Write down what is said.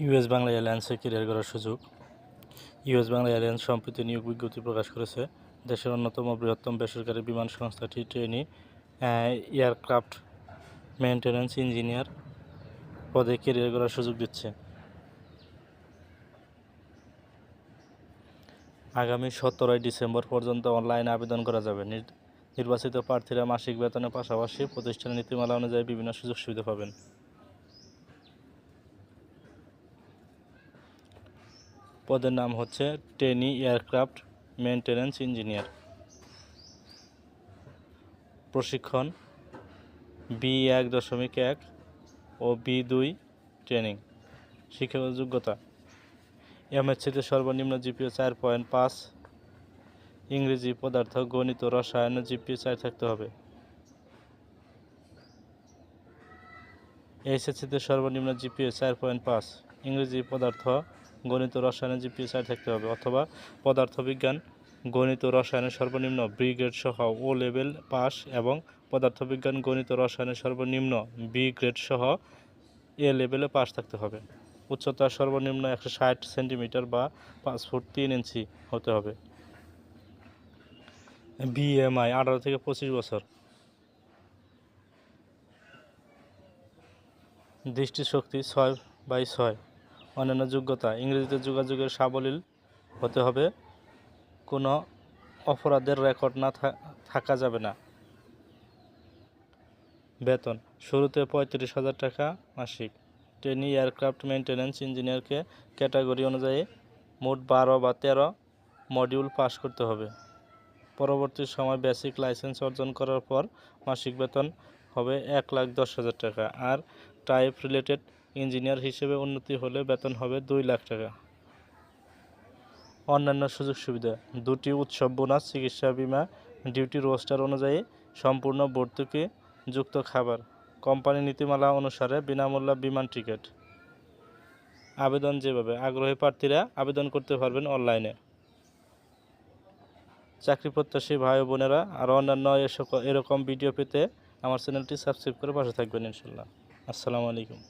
US Bangla এয়ারলাইন্সে career করার সুযোগ। US Bangla airlines সম্প্রতি নিয়োগ বিজ্ঞপ্তি প্রকাশ করেছে। দেশের অন্যতম বৃহত্তম বেসরকারি বিমান সংস্থাটি ট্রেনি এয়ারক্রাফট মেনটেন্যান্স ইঞ্জিনিয়ার পদে ক্যারিয়ার করার সুযোগ দিচ্ছে। আগামী সতেরোই ডিসেম্বর পর্যন্ত অনলাইনে আবেদন করা যাবে। নির- নির্বাচিত প্রার্থীরা মাসিক বেতনের পাশাপাশি প্রতিষ্ঠানের নীতিমালা অনুযায়ী বিভিন্ন সুযোগ সুবিধা পাবেন। পদের নাম হচ্ছে টেনি এয়ারক্রাফট মেনটেন্যান্স ইঞ্জিনিয়ার। প্রশিক্ষণ বি এক দশমিক এক ও বি দুই ট্রেনিং। শিক্ষাগত যোগ্যতা এমএসসিতে সর্বনিম্ন জিপিও চার পয়েন্ট পাঁচ। ইংরেজি পদার্থ, গণিত, রসায়ন জিপিও চার থাকতে হবে। এইচএসসিতে সর্বনিম্ন জিপিও চার পয়েন্ট পাঁচ। ইংরেজি পদার্থ গণিত রসায়নের জিপিও চার থাকতে হবে অথবা পদার্থবিজ্ঞান, গণিত ও রসায়নের সর্বনিম্ন বি গ্রেড সহ ও লেভেল পাস এবং পদার্থবিজ্ঞান, গণিত ও রসায়নের সর্বনিম্ন বি গ্রেড সহ এ লেভেলে পাস থাকতে হবে। উচ্চতা সর্বনিম্ন একশো ষাট সেন্টিমিটার বা পাঁচ ফুট তিন ইঞ্চি হতে হবে। বিএমআই আঠারো থেকে পঁচিশ বছর। দৃষ্টিশক্তি ছয় বাই ছয়। অন্যান্য যোগ্যতা। ইংরেজিতে যোগাযোগের সাবলীল হতে হবে। কোনো অপরাধের রেকর্ড না থাকা যাবে না। বেতন, শুরুতে পঁয়ত্রিশ হাজার টাকা মাসিক। ট্রেনি এয়ারক্রাফট মেনটেন্যান্স ইঞ্জিনিয়ারকে ক্যাটাগরি অনুযায়ী মোট বারো বা তেরো মডিউল পাস করতে হবে। পরবর্তী সময় বেসিক লাইসেন্স অর্জন করার পর মাসিক বেতন হবে এক লাখ দশ হাজার টাকা। আর টাইপ রিলেটেড ইঞ্জিনিয়ার হিসেবে উন্নতি হলে বেতন হবে দুই লাখ টাকা। অন্যান্য সুযোগ সুবিধা, দুটি উৎসব বোনাস, চিকিৎসা, বিমা, ডিউটি রোস্টার অনুযায়ী সম্পূর্ণ ভর্তুকি যুক্ত খাবার। কোম্পানি নীতিমালা অনুসারে বিনামূল্য বিমান টিকিট। আবেদন যেভাবে আগ্রহী প্রার্থীরা আবেদন করতে পারবেন অনলাইনে। চাকরি প্রত্যাশী ভাই বোনেরা আর অন্যান্য এরকম ভিডিও পেতে আমার চ্যানেলটি সাবস্ক্রাইব করে পাশে থাকবেন ইনশাল্লাহ। আসসালামু আলাইকুম।